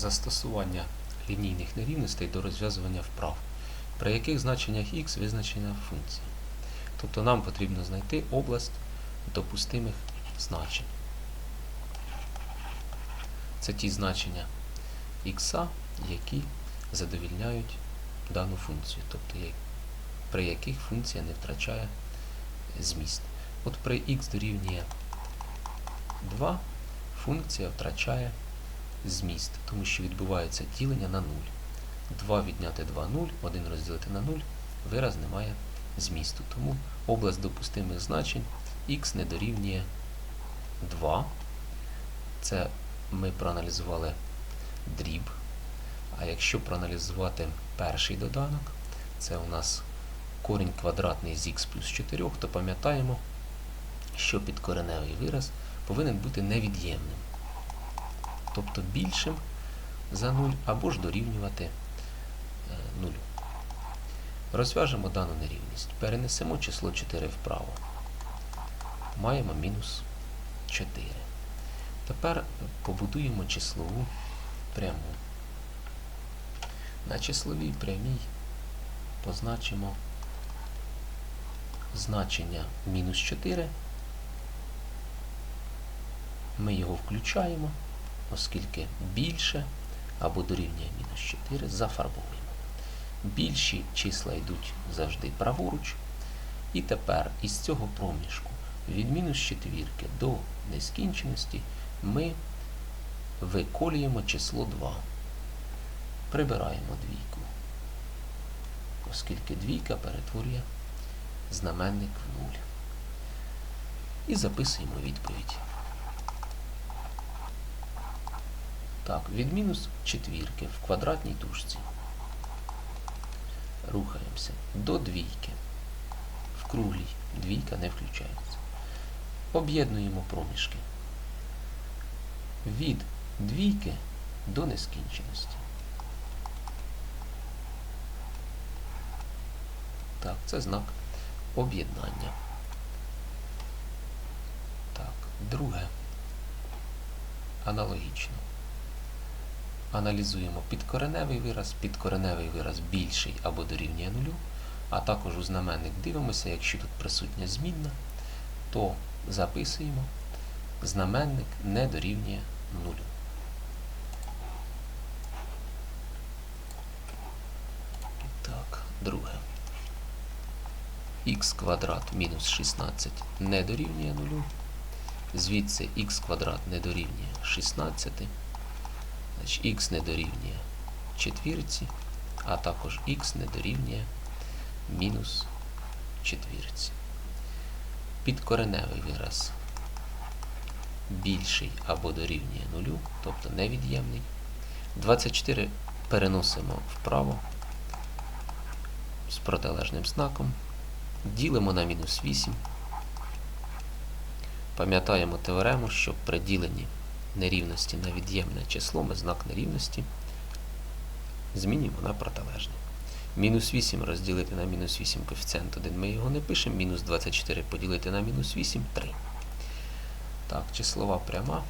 Застосування лінійних нерівностей до розв'язування вправ, при яких значеннях х визначена функція. Тобто нам потрібно знайти область допустимих значень. Це ті значення х, які задовільняють дану функцію, тобто при яких функція не втрачає зміст. От при х дорівнює 2 функція втрачає зміст, тому що відбувається ділення на 0. 2 відняти 2 0, 1 розділити на 0, вираз не має змісту. Тому область допустимих значень х не дорівнює 2. Це ми проаналізували дріб. А якщо проаналізувати перший доданок, це у нас корінь квадратний з х плюс 4, то пам'ятаємо, що підкореневий вираз повинен бути невід'ємним, тобто більшим за 0 або ж дорівнювати е, 0. Розв'яжемо дану нерівність. Перенесемо число 4 вправо. Маємо мінус 4. Тепер побудуємо числову пряму. На числовій прямій позначимо значення мінус 4. Ми його включаємо, оскільки більше або дорівнює мінус 4 зафарбовуємо. Більші числа йдуть завжди праворуч. І тепер із цього проміжку від мінус четвірки до нескінченості ми виколюємо число 2. Прибираємо двійку, оскільки двійка перетворює знаменник в 0. І записуємо відповідь. Так, від мінус четвірки в квадратній дужці. Рухаємося до двійки. В круглій двійка не включається. Об'єднуємо проміжки. Від двійки до нескінченості. Так, це знак об'єднання. Так, друге. Аналогічно. Аналізуємо підкореневий вираз, підкореневий вираз більший або дорівнює нулю, а також у знаменник дивимося, якщо тут присутня змінна, то записуємо знаменник не дорівнює нулю. Так, друге. х квадрат мінус 16 не дорівнює нулю. Звідси х квадрат не дорівнює 16. Значить, х не дорівнює четвірці, а також х не дорівнює мінус четвірці. Підкореневий вираз більший або дорівнює нулю, тобто невід'ємний. 24 переносимо вправо з протилежним знаком. Ділимо на мінус 8. Пам'ятаємо теорему, що при діленні нерівності на від'ємне число ми знак нерівності змінюємо на протилежний. Мінус 8 розділити на мінус 8 коефіцієнт 1 ми його не пишемо. Мінус 24 поділити на мінус 8 3. Так, числова пряма.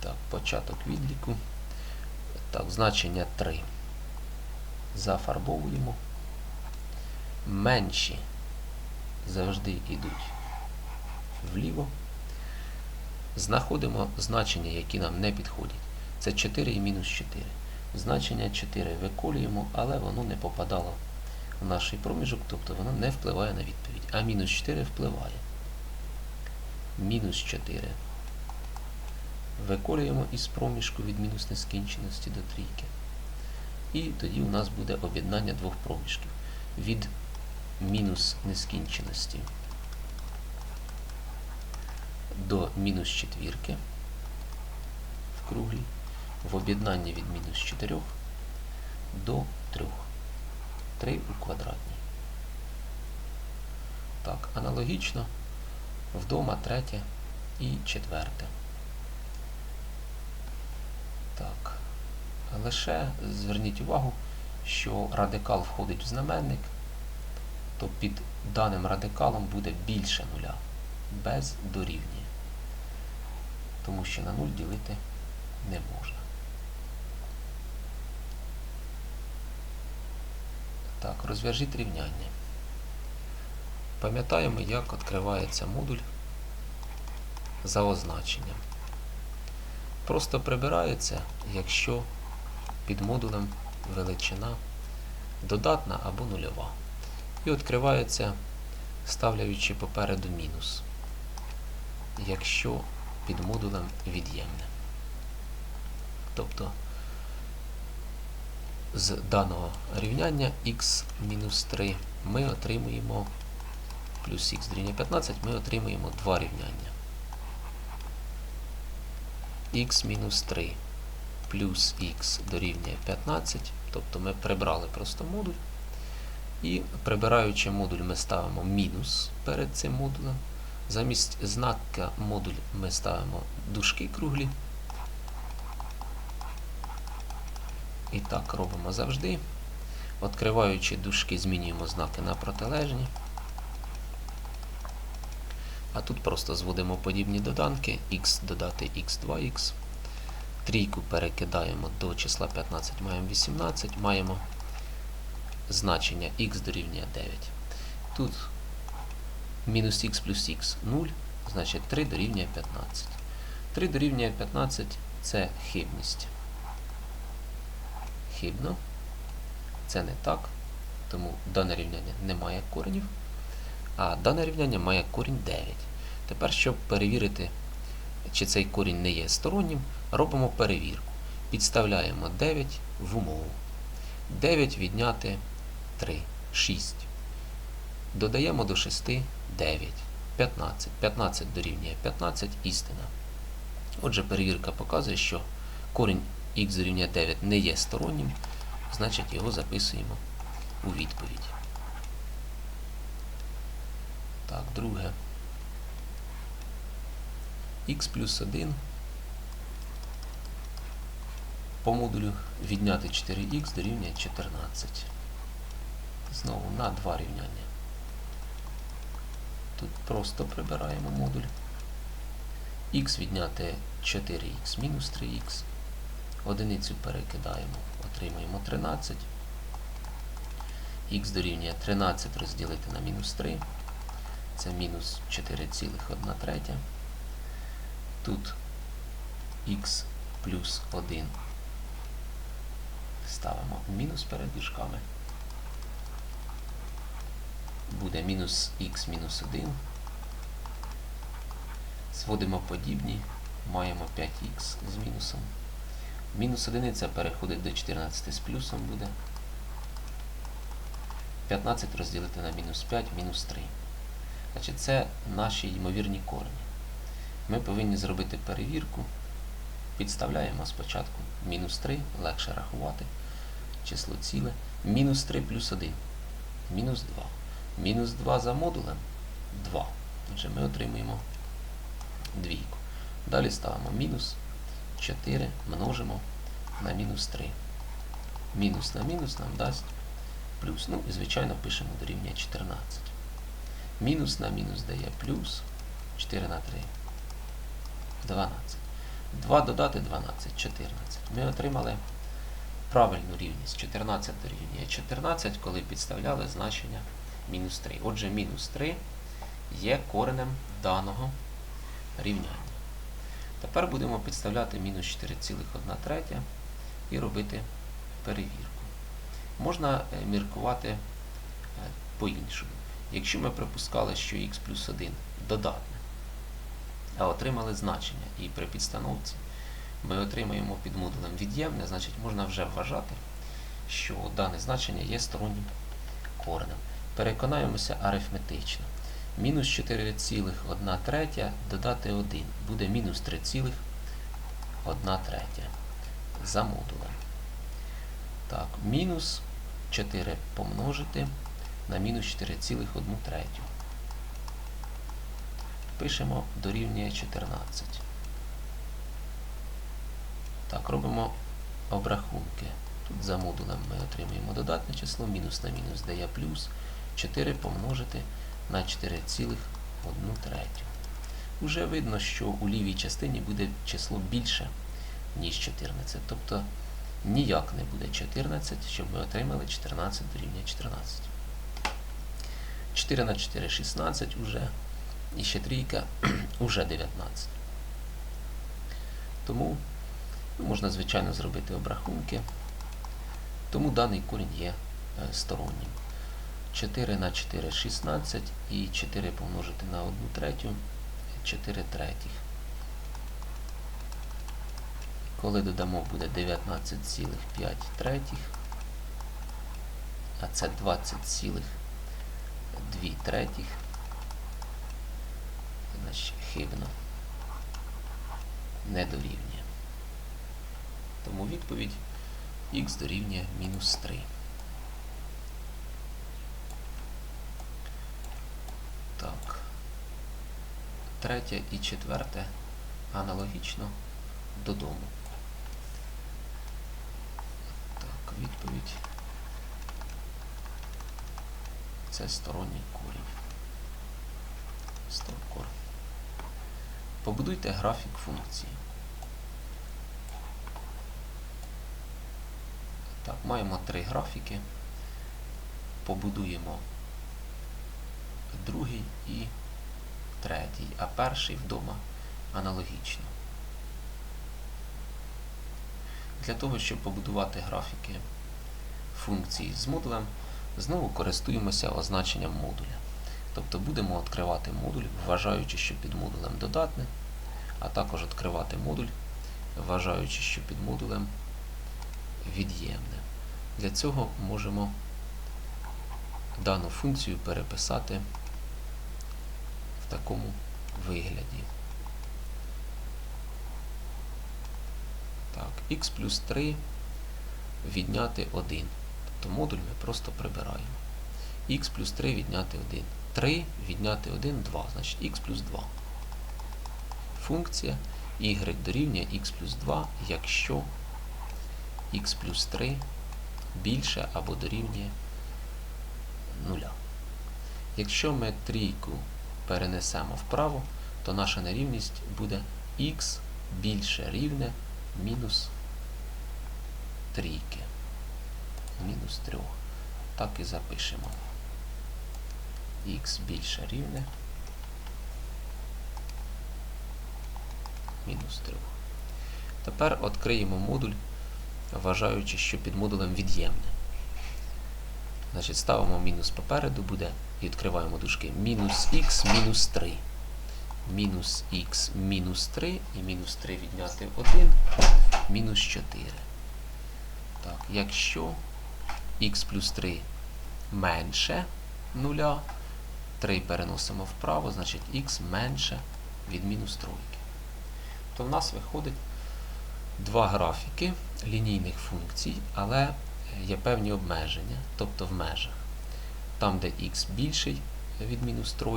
Так, початок відліку. Так, значення 3. Зафарбовуємо. Менші завжди йдуть вліво. Знаходимо значення, які нам не підходять. Це 4 і мінус 4. Значення 4 виколюємо, але воно не попадало в наш проміжок, тобто воно не впливає на відповідь. А мінус 4 впливає. Мінус 4. Виколюємо із проміжку від мінус нескінченості до трійки. І тоді у нас буде об'єднання двох проміжків. Від мінус нескінченості до мінус четвірки в круглій, в об'єднанні від мінус 4 до 3. 3 у квадратній. Так, аналогічно вдома третє і четверте. Так. Лише зверніть увагу, що радикал входить в знаменник, то під даним радикалом буде більше нуля, без дорівнює. тому що на 0 ділити не можна. Так, розв'яжіть рівняння. Пам'ятаємо, як відкривається модуль за означенням. Просто прибирається, якщо під модулем величина додатна або нульова. І відкривається, ставляючи попереду мінус, якщо під модулем від'ємне. Тобто з даного рівняння x-3 ми отримуємо плюс х дорівнює 15, ми отримуємо два рівняння. x-3 плюс х дорівнює 15, тобто ми прибрали просто модуль. І прибираючи модуль, ми ставимо мінус перед цим модулем. Замість знака модуль ми ставимо дужки круглі. І так робимо завжди. Відкриваючи дужки, змінюємо знаки на протилежні. А тут просто зводимо подібні доданки, x додати x2x. Трійку перекидаємо до числа 15, маємо 18, маємо значення x дорівнює 9. Тут мінус х плюс х 0, значить 3 дорівнює 15. 3 дорівнює 15 це хибність. Хибно. Це не так, тому дане рівняння не має коренів, а дане рівняння має корінь 9. Тепер, щоб перевірити, чи цей корінь не є стороннім, робимо перевірку. Підставляємо 9 в умову. 9 відняти 3, 6. Додаємо до 6 9, 15. 15 дорівнює 15 істина. Отже, перевірка показує, що корінь х дорівнює 9 не є стороннім, значить його записуємо у відповідь. Так, друге. х плюс 1 по модулю відняти 4х дорівнює 14. Знову на два рівняння. Тут просто прибираємо модуль. х відняти 4х мінус 3х. Одиницю перекидаємо, отримуємо 13. х дорівнює 13 розділити на мінус 3. Це мінус 4,1 третя. Тут х плюс 1 ставимо мінус перед дужками. Буде мінус х мінус 1. Зводимо подібні, маємо 5х з мінусом. Мінус 1 переходить до 14 з плюсом буде. 15 розділити на мінус 5, мінус 3. Значить, це наші ймовірні корені. Ми повинні зробити перевірку. Підставляємо спочатку мінус 3, легше рахувати. Число ціле. Мінус 3 плюс 1. Мінус 2. Мінус 2 за модулем 2. Отже, ми отримуємо двійку. Далі ставимо мінус 4 множимо на мінус 3. Мінус на мінус нам дасть плюс. Ну і, звичайно, пишемо дорівнює 14. Мінус на мінус дає плюс 4 на 3. 12. 2 додати 12, 14. Ми отримали правильну рівність. 14 дорівнює 14, коли підставляли значення мінус 3. Отже, мінус 3 є коренем даного рівняння. Тепер будемо підставляти мінус 4,1 третя і робити перевірку. Можна е, міркувати е, по-іншому. Якщо ми припускали, що х плюс 1 додатне, а отримали значення, і при підстановці ми отримаємо під модулем від'ємне, значить можна вже вважати, що дане значення є стороннім коренем. Переконаємося арифметично. Мінус 4,1 третя додати 1 буде мінус 3,1 третя за модулем. Так, мінус 4 помножити на мінус 4,1 третю. Пишемо дорівнює 14. Так, робимо обрахунки. Тут за модулем ми отримуємо додатне число, мінус на мінус дає плюс 4 помножити на 4,1 третю. вже видно, що у лівій частині буде число більше, ніж 14. Тобто ніяк не буде 14, щоб ми отримали 14 дорівнює 14. 4 на 4 16 уже. І ще трійка уже 19. Тому ну, можна, звичайно, зробити обрахунки. Тому даний корінь є е, стороннім. 4 на 4 16 і 4 помножити на 1 третю 4 третіх. Коли додамо буде 19,5 третіх, а це 20,2 третіх, значить хибно не дорівнює. Тому відповідь х дорівнює мінус 3. Так. Третє і четверте аналогічно додому. Так, відповідь. Це сторонній корінь. Стовкор. Побудуйте графік функції. Так, маємо три графіки. Побудуємо другий і третій, а перший вдома аналогічно. Для того, щоб побудувати графіки функцій з модулем, знову користуємося означенням модуля. Тобто будемо відкривати модуль, вважаючи, що під модулем додатне, а також відкривати модуль, вважаючи, що під модулем від'ємне. Для цього можемо дану функцію переписати в такому вигляді. Так, x плюс 3 відняти 1. Тобто модуль ми просто прибираємо. x плюс 3 відняти 1. 3 відняти 1 2. Значить x плюс 2. Функція y дорівнює x плюс 2, якщо x плюс 3 більше або дорівнює 0. Якщо ми трійку перенесемо вправо, то наша нерівність буде х більше рівне мінус трійки. Мінус 3. Так і запишемо. х більше рівне мінус 3. Тепер відкриємо модуль, вважаючи, що під модулем від'ємне. Значить, ставимо мінус попереду, буде, і відкриваємо дужки, мінус х мінус 3. Мінус х мінус 3 і мінус 3 відняти 1, мінус 4. Так, якщо х плюс 3 менше 0, 3 переносимо вправо, значить х менше від мінус 3. То в нас виходить два графіки лінійних функцій, але є певні обмеження, тобто в межах. Там, де х більший від мінус 3,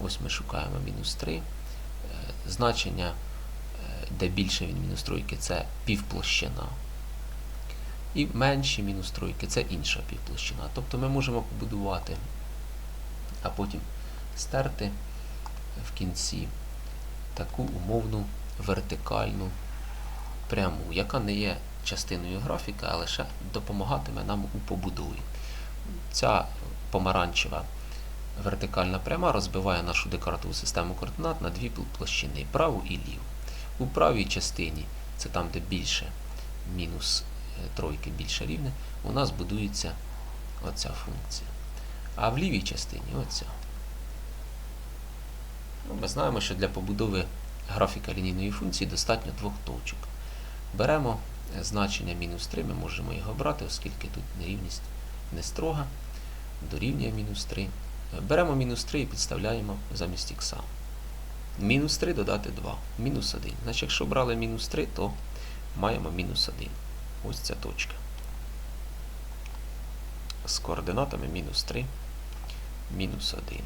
ось ми шукаємо мінус 3. Значення, де більше від мінус 3, це півплощина. І менші мінус 3 це інша півплощина. Тобто ми можемо побудувати, а потім стерти в кінці таку умовну вертикальну пряму, яка не є частиною графіка, а лише допомагатиме нам у побудові. Ця помаранчева вертикальна пряма розбиває нашу декаратову систему координат на дві площини праву і ліву. У правій частині, це там, де більше мінус тройки більше рівне, у нас будується оця функція. А в лівій частині оця. Ми знаємо, що для побудови графіка лінійної функції достатньо двох точок. Беремо значення мінус 3, ми можемо його брати, оскільки тут нерівність не строга, дорівнює мінус 3. Беремо мінус 3 і підставляємо замість х. Мінус 3 додати 2, мінус 1. Значить, якщо брали мінус 3, то маємо мінус 1. Ось ця точка. З координатами мінус 3, мінус 1.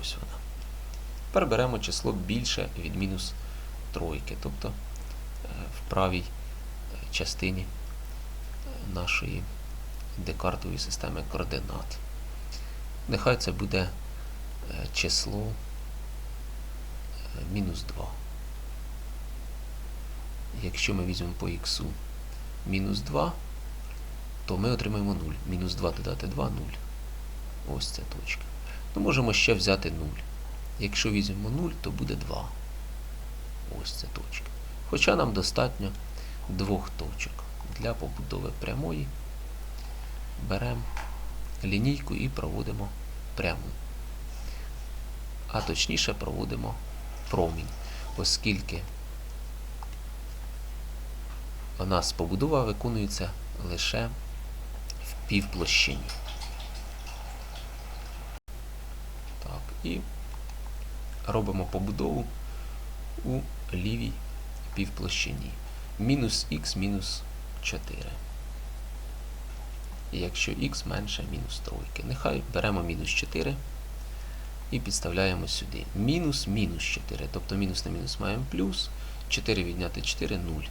Ось вона. Тепер беремо число більше від мінус тройки, тобто в правій частині нашої декартової системи координат. Нехай це буде число мінус 2. Якщо ми візьмемо по х мінус 2, то ми отримаємо 0. Мінус 2 додати 2 0. Ось ця точка. Ну, можемо ще взяти 0. Якщо візьмемо 0, то буде 2. Ось ця точка. Хоча нам достатньо двох точок для побудови прямої. Беремо лінійку і проводимо пряму. А точніше проводимо промінь, оскільки у нас побудова виконується лише в півплощині. Так, і робимо побудову у лівій півплощині. Мінус х мінус 4. І якщо х менше мінус тройки. Нехай беремо мінус 4 і підставляємо сюди. Мінус мінус 4. Тобто мінус на мінус маємо плюс. 4 відняти 4 0.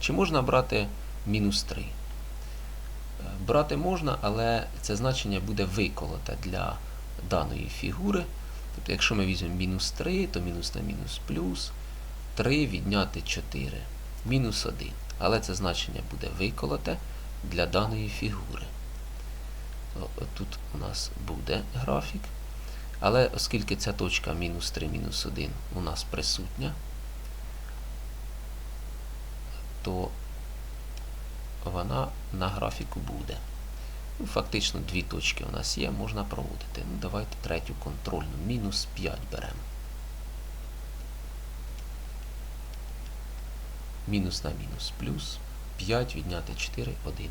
Чи можна брати мінус 3? Е, Брати можна, але це значення буде виколоте для даної фігури. Тобто, якщо ми візьмемо мінус 3, то мінус на мінус плюс 3 відняти 4. Мінус 1. Але це значення буде виколоте для даної фігури. Тут у нас буде графік. Але оскільки ця точка мінус 3, мінус 1 у нас присутня, то вона на графіку буде. Ну, Фактично дві точки у нас є, можна проводити. Ну, Давайте третю контрольну. Мінус 5 беремо. Мінус на мінус плюс. 5 відняти 4, 1.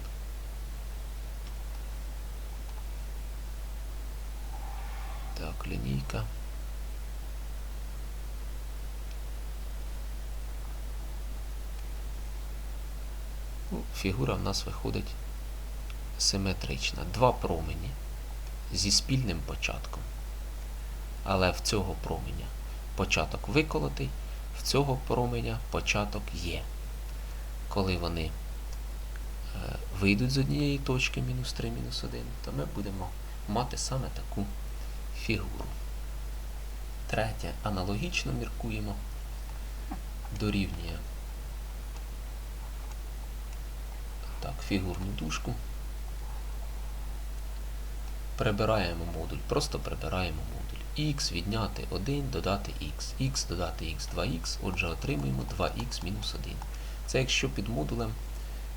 Так, лінійка. Ну, Фігура в нас виходить симетрична. Два промені зі спільним початком. Але в цього променя початок виколотий, в цього променя початок є. Коли вони е, вийдуть з однієї точки мінус 3, мінус 1, то ми будемо мати саме таку фігуру. Третє, аналогічно міркуємо, дорівнює так, фігурну дужку. Прибираємо модуль, просто прибираємо модуль. х відняти 1, додати х, х додати х, 2х, отже отримуємо 2х мінус 1. Це якщо під модулем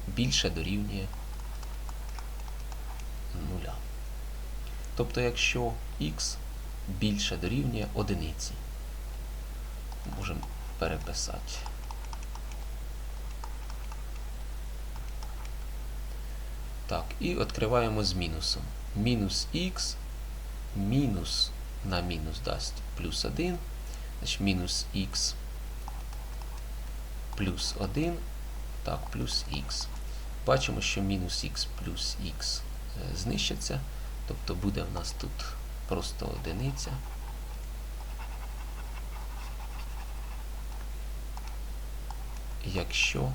більше дорівнює 0. Тобто, якщо х більше дорівнює одиниці, можемо переписати. Так, і відкриваємо з мінусом. Мінус х мінус на мінус дасть плюс 1, значить мінус х плюс 1, так, плюс х. Бачимо, що мінус х плюс х знищиться, тобто буде в нас тут просто одиниця. Якщо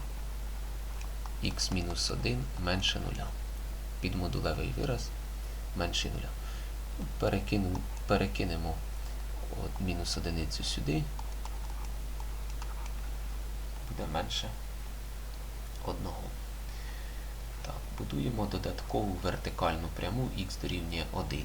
х мінус 1 менше 0. Підмодулевий вираз менше 0. Перекину, перекинемо от мінус одиницю сюди. Буде менше одного. Так, будуємо додаткову вертикальну пряму х дорівнює 1.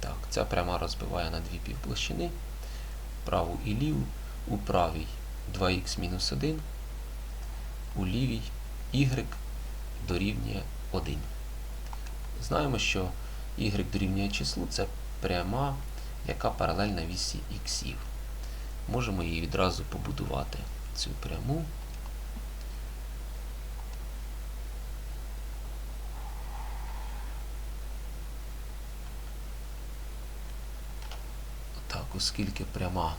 Так, ця пряма розбиває на дві півплощини. Праву і ліву. У правій 2х-1, у лівій y дорівнює 1. Знаємо, що y дорівнює числу це пряма, яка паралельна вісі х. Можемо її відразу побудувати. Цю пряму. Так, оскільки пряма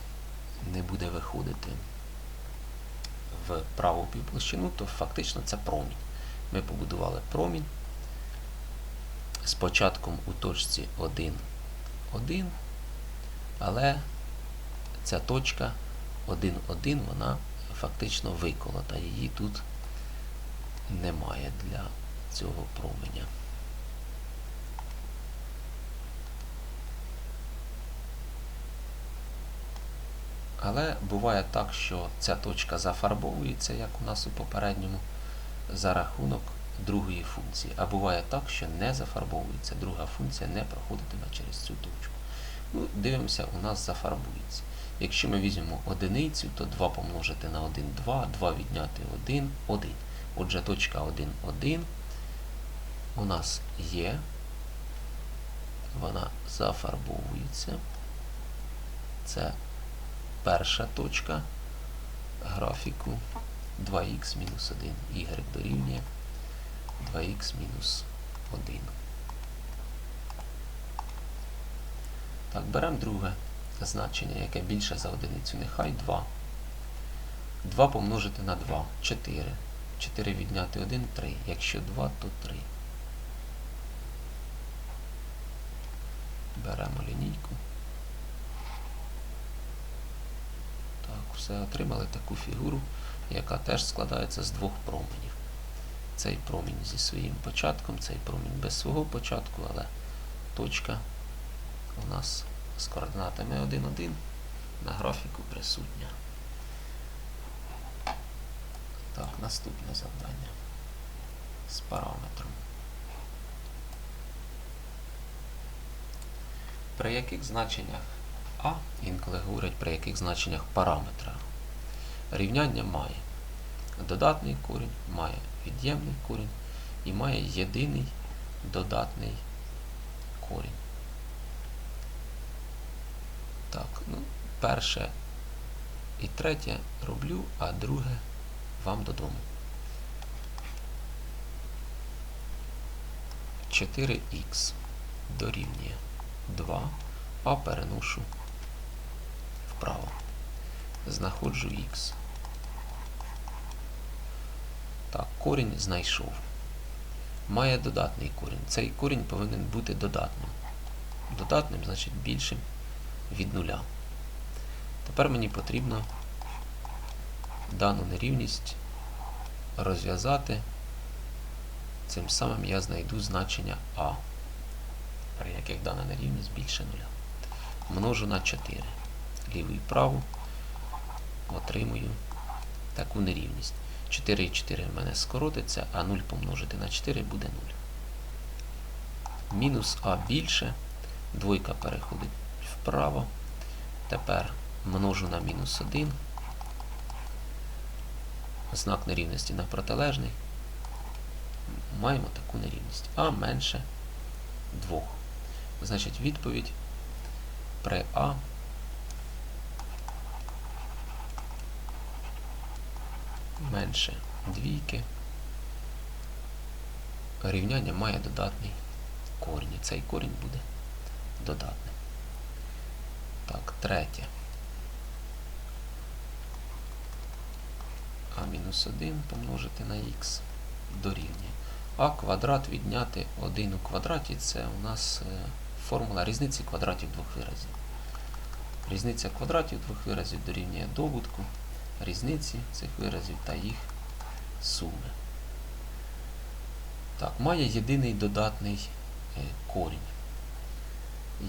не буде виходити в праву півплощину, то фактично це промінь. Ми побудували промінь з початком у точці 1, 1 Але ця точка 1,1 вона фактично виколота. Її тут немає для цього променя. Але буває так, що ця точка зафарбовується, як у нас у попередньому, за рахунок другої функції. А буває так, що не зафарбовується, друга функція не проходитиме через цю точку. Ну, дивимося, у нас зафарбується. Якщо ми візьмемо одиницю, то 2 помножити на 1 2, 2 відняти 1 1. Отже, точка 1 1 у нас є, вона зафарбовується. Це перша точка графіку 2х мінус 1, y дорівнює 2х мінус 1. Так, беремо друге значення, яке більше за одиницю. Нехай 2. 2 помножити на 2 4. 4 відняти 1 3. Якщо 2, то 3. Беремо лінійку. Все отримали таку фігуру, яка теж складається з двох променів. Цей промінь зі своїм початком, цей промінь без свого початку, але точка у нас з координатами 1, 1 на графіку присутня. Так, наступне завдання з параметром. При яких значеннях А, інколи говорять при яких значеннях параметра, рівняння має додатний корінь, має від'ємний корінь і має єдиний додатний корінь. Так, ну, перше і третє роблю, а друге вам додому. 4х дорівнює 2, а переношу вправо. Знаходжу х. Так, корінь знайшов. Має додатний корінь. Цей корінь повинен бути додатним. Додатним, значить, більшим від нуля. Тепер мені потрібно дану нерівність розв'язати. Цим самим я знайду значення А, при яких дана нерівність більше нуля. Множу на 4. Ліву і праву отримую таку нерівність. 4 і 4 в мене скоротиться, а 0 помножити на 4 буде 0. Мінус А більше. Двойка переходить вправо. Тепер множу на мінус 1. Знак нерівності на протилежний. Маємо таку нерівність. А менше 2. Значить, відповідь при А менше двійки. Рівняння має додатний корінь. І цей корінь буде додатний. Так, третє. А мінус 1 помножити на х дорівнює. А квадрат відняти 1 у квадраті це у нас е, формула різниці квадратів двох виразів. Різниця квадратів двох виразів дорівнює добутку різниці цих виразів та їх суми. Так, має єдиний додатний е, корінь.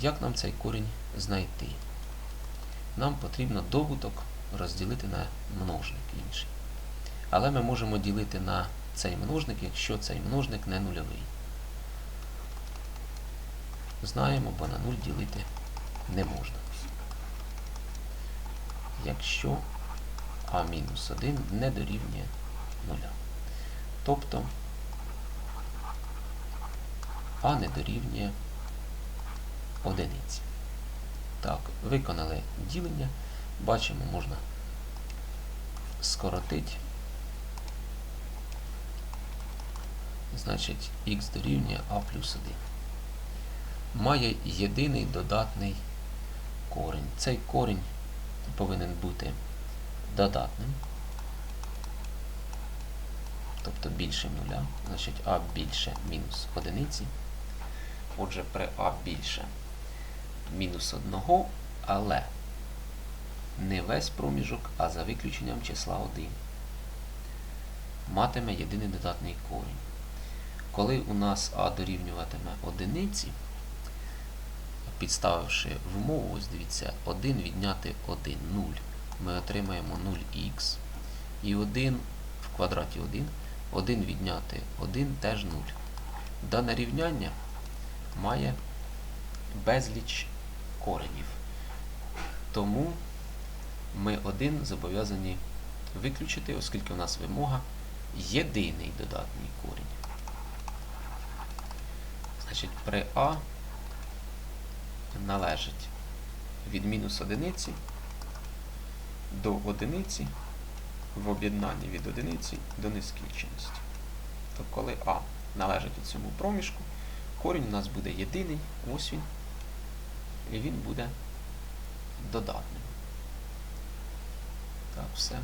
Як нам цей корінь знайти? Нам потрібно добуток розділити на множник інший. Але ми можемо ділити на цей множник, якщо цей множник не нульовий. Знаємо, бо на 0 ділити не можна. Якщо а-1 не дорівнює 0. Тобто А не дорівнює одиниці. Так, виконали ділення. Бачимо, можна скоротити. Значить, х дорівнює А плюс 1. Має єдиний додатний корінь. Цей корінь повинен бути додатним. Тобто більше нуля. Значить А більше мінус одиниці. Отже, при А більше мінус 1, але не весь проміжок, а за виключенням числа 1 матиме єдиний додатний корінь. Коли у нас а дорівнюватиме одиниці, підставивши в умову, ось дивіться, 1 відняти 1, 0, ми отримаємо 0х. І 1 в квадраті 1, 1 відняти 1 теж 0. Дане рівняння має безліч коренів. Тому ми один зобов'язані виключити, оскільки у нас вимога єдиний додатний корінь. Значить, при А належить від мінус одиниці до одиниці в об'єднанні від одиниці до нескінченності. То коли А належить у цьому проміжку, корінь у нас буде єдиний, ось він, і він буде додатним. Так, все.